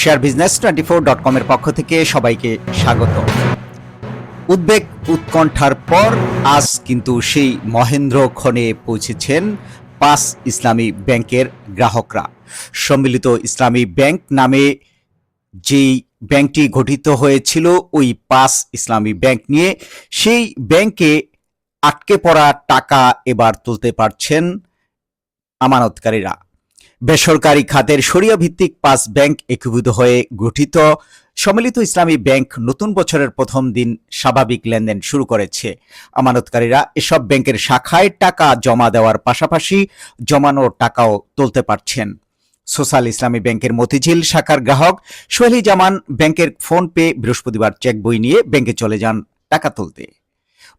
Share business twenty four dot কমের পক্ষ থেকে সবাইকে স্বাগত। উদ্বেগ উৎকণ্ঠার পর আজ কিন্তু সেই মহেন্দ্র খনে পৌঁছেছেন পাঁচ ইসলামী ব্যাংকের গ্রাহকরা। সম্মিলিত ইসলামী ব্যাংক নামে যেই ব্যাংকটি গঠিত হয়েছিল, ওই পাঁচ ইসলামী ব্যাংক নিয়ে সেই ব্যাংকে আটকে পড়া টাকা এবার তুলতে পারছেন আমানতকারীরা। বেসরকারি খাতের সরিয়া ভিত্তিক পাঁচ ব্যাংক একীভূত হয়ে গঠিত। সম্মিলিত ইসলামী ব্যাংক নতুন বছরের প্রথম দিন স্বাভাবিক লেনদেন শুরু করেছে। আমানতকারীরা এসব ব্যাংকের শাখায় টাকা জমা দেওয়ার পাশাপাশি জমানো টাকাও তুলতে পারছেন। সোশ্যাল ইসলামী ব্যাংকের মতিঝিল শাখার গ্রাহক সোহেলি জামান ব্যাংকের ফোন পে বৃহস্পতিবার চেক বই নিয়ে ব্যাংকে চলে যান টাকা তুলতে।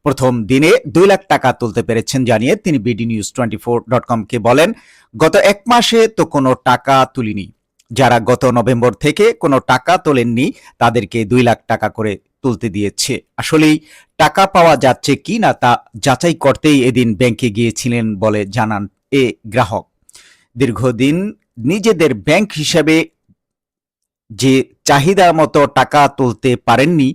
প্রথম দিনে দুই লাখ টাকা তুলতে পেরেছেন জানিয়ে তিনি BD news twenty four dot কমকে বলেন, গত এক মাসে তো কোনো টাকা তুলিনি। যারা গত নভেম্বর থেকে কোনো টাকা তোলেননি, তাদেরকে দুই লাখ টাকা করে তুলতে দিয়েছে। আসলেই টাকা পাওয়া যাচ্ছে কি না তা যাচাই করতেই এদিন ব্যাংকে গিয়েছিলেন বলে জানান এ গ্রাহক। দীর্ঘদিন নিজেদের ব্যাংক হিসাবে যে চাহিদা মতো টাকা তুলতে পারেননি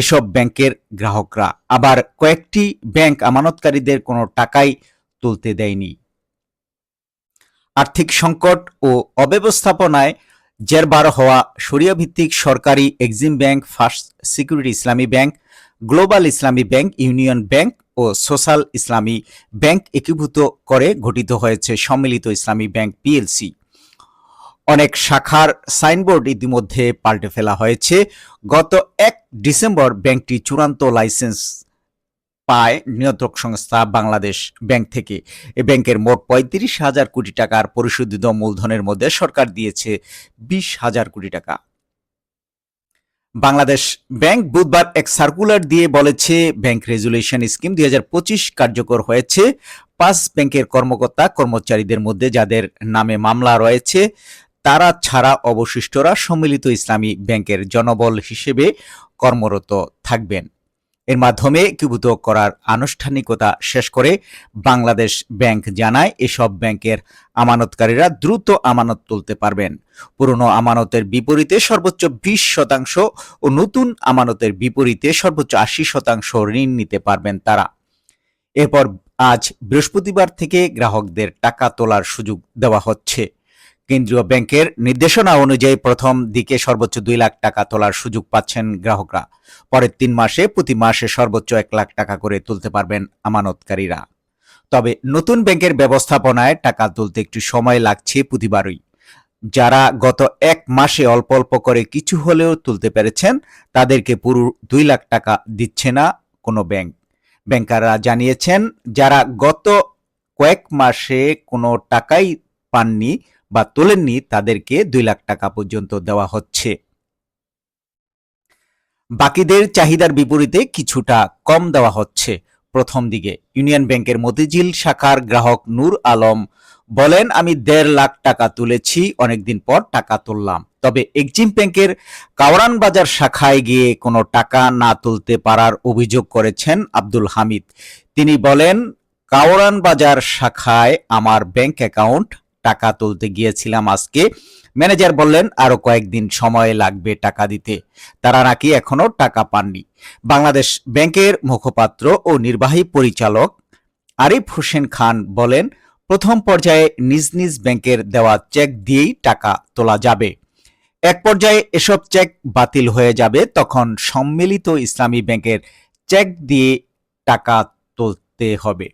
এসব ব্যাংকের গ্রাহকরা। আবার কয়েকটি ব্যাংক আমানতকারীদের কোনো টাকাই তুলতে দেয়নি। আর্থিক সংকট ও অব্যবস্থাপনায় জেরবার হওয়া সরিয়া ভিত্তিক সরকারি Exim bank, first security Islami bank, global Islami bank, union bank ও সোশ্যাল ইসলামী ব্যাংক একীভূত করে গঠিত হয়েছে সম্মিলিত ইসলামী ব্যাংক, পিএলসি। অনেক শাখার সাইনবোর্ড ইতিমধ্যে পাল্টে ফেলা হয়েছে। গত এক ডিসেম্বর ব্যাংকটি চূড়ান্ত লাইসেন্স পায় নিয়ন্ত্রক সংস্থা বাংলাদেশ ব্যাংক থেকে। এ ব্যাংকের মোট পঁয়ত্রিশ হাজার কোটি টাকার পরিশোধিত মূলধনের মধ্যে সরকার দিয়েছে বিশ হাজার কোটি টাকা। বাংলাদেশ ব্যাংক বুধবার এক সার্কুলার দিয়ে বলেছে, ব্যাংক রেজুলেশন স্কিম দুই হাজার পঁচিশ কার্যকর হয়েছে। পাঁচ ব্যাংকের কর্মকর্তা কর্মচারীদের মধ্যে যাদের নামে মামলা রয়েছে তারা ছাড়া অবশিষ্টরা সম্মিলিত ইসলামী ব্যাংকের জনবল হিসেবে কর্মরত থাকবেন। এর মাধ্যমে একীভূত করার আনুষ্ঠানিকতা শেষ করে বাংলাদেশ ব্যাংক জানায়, এসব ব্যাংকের আমানতকারীরা দ্রুত আমানত তুলতে পারবেন। পুরনো আমানতের বিপরীতে সর্বোচ্চ বিশ শতাংশ ও নতুন আমানতের বিপরীতে সর্বোচ্চ আশি শতাংশ ঋণ নিতে পারবেন তারা। এরপর আজ বৃহস্পতিবার থেকে গ্রাহকদের টাকা তোলার সুযোগ দেওয়া হচ্ছে। কেন্দ্রীয় ব্যাংকের নির্দেশনা অনুযায়ী প্রথম দিকে সর্বোচ্চ দুই লাখ টাকা তোলার সুযোগ পাচ্ছেন গ্রাহকরা। পরের তিন মাসে প্রতি মাসে সর্বোচ্চ এক লাখ টাকা করে তুলতে পারবেন আমানতকারীরা। তবে নতুন ব্যাংকের ব্যবস্থাপনায় টাকা তুলতে একটু সময় লাগছে প্রতিবারই। যারা গত এক মাসে অল্প অল্প করে কিছু হলেও তুলতে পেরেছেন, তাদেরকে পুরো দুই লাখ টাকা দিচ্ছে না কোনো ব্যাংক। ব্যাংকাররা জানিয়েছেন, যারা গত কয়েক মাসে কোনো টাকাই পাননি বা তোলেননি, তাদেরকে দুই লাখ টাকা পর্যন্ত দেওয়া হচ্ছে। বাকিদের চাহিদার বিপরীতে কিছুটা কম দেওয়া হচ্ছে। প্রথম দিকে ইউনিয়ন ব্যাংকের মতিঝিল শাখার গ্রাহক নূর আলম বলেন, আমি দেড় লাখ টাকা তুলেছি, অনেকদিন পর টাকা তুললাম। তবে এক্সিম ব্যাংকের কাওরান বাজার শাখায় গিয়ে কোনো টাকা না তুলতে পারার অভিযোগ করেছেন আব্দুল হামিদ। তিনি বলেন, কাওরান বাজার শাখায় আমার ব্যাংক অ্যাকাউন্ট টাকা তুলতে গিয়েছিলাম আজকে। ম্যানেজার বললেন, আরও কয়েকদিন সময় লাগবে টাকা দিতে। তারা নাকি এখনও টাকা পাননি। বাংলাদেশ ব্যাংকের মুখপাত্র ও নির্বাহী পরিচালক আরিফ হোসেন খান বলেন, প্রথম পর্যায়ে নিজ নিজ ব্যাংকের দেওয়া চেক দিয়েই টাকা তোলা যাবে। এক পর্যায়ে এসব চেক বাতিল হয়ে যাবে, তখন সম্মিলিত ইসলামী ব্যাংকের চেক দিয়ে টাকা তুলতে হবে।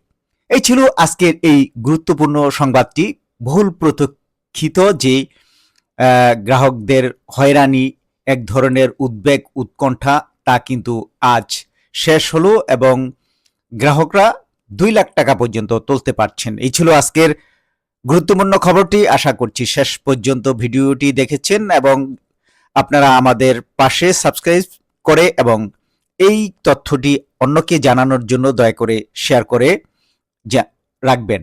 এই ছিল আজকের এই গুরুত্বপূর্ণ সংবাদটি। বহুল প্রতীক্ষিত যে গ্রাহকদের হয়রানি, এক ধরনের উদ্বেগ, উৎকণ্ঠা, তা কিন্তু আজ শেষ হলো এবং গ্রাহকরা দুই লাখ টাকা পর্যন্ত তুলতে পারছেন। এই ছিল আজকের গুরুত্বপূর্ণ খবরটি। আশা করছি শেষ পর্যন্ত ভিডিওটি দেখেছেন এবং আপনারা আমাদের পাশে সাবস্ক্রাইব করে এবং এই তথ্যটি অন্যকে জানানোর জন্য দয়া করে শেয়ার করে রাখবেন।